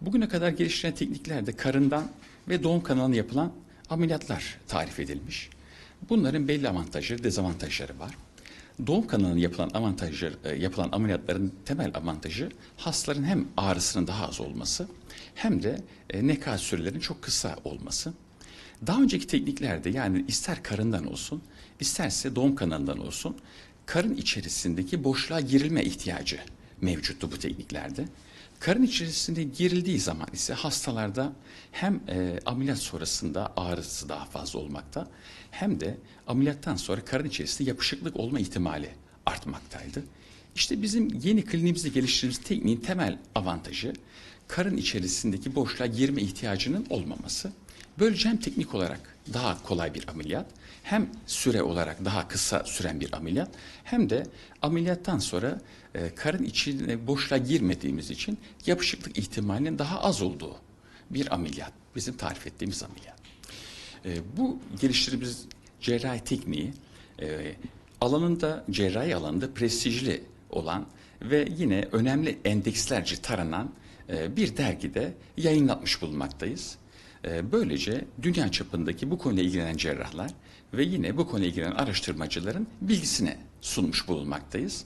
Bugüne kadar geliştirilen tekniklerde karından ve doğum kanalına yapılan ameliyatlar tarif edilmiş. Bunların belli avantajları, dezavantajları var. Doğum kanalına yapılan avantajlar, e, yapılan ameliyatların temel avantajı hastaların hem ağrısının daha az olması hem de e, nekat sürelerinin çok kısa olması. Daha önceki tekniklerde yani ister karından olsun, isterse doğum kanalından olsun karın içerisindeki boşluğa girilme ihtiyacı mevcuttu bu tekniklerde. Karın içerisinde girildiği zaman ise hastalarda hem e, ameliyat sonrasında ağrısı daha fazla olmakta hem de ameliyattan sonra karın içerisinde yapışıklık olma ihtimali artmaktaydı. İşte bizim yeni kliniğimizde geliştirdiğimiz tekniğin temel avantajı karın içerisindeki boşluğa girme ihtiyacının olmaması. Böylece hem teknik olarak daha kolay bir ameliyat, hem süre olarak daha kısa süren bir ameliyat, hem de ameliyattan sonra e, karın içine boşluğa girmediğimiz için yapışıklık ihtimalinin daha az olduğu bir ameliyat. Bizim tarif ettiğimiz ameliyat. E, bu geliştirdiğimiz cerrahi tekniği e, alanında, cerrahi alanında prestijli olan ve yine önemli endekslerce taranan e, bir dergide yayınlatmış bulunmaktayız. E, Böylece dünya çapındaki bu konuyla ilgilenen cerrahlar ve yine bu konuyla ilgilenen araştırmacıların bilgisine sunmuş bulunmaktayız.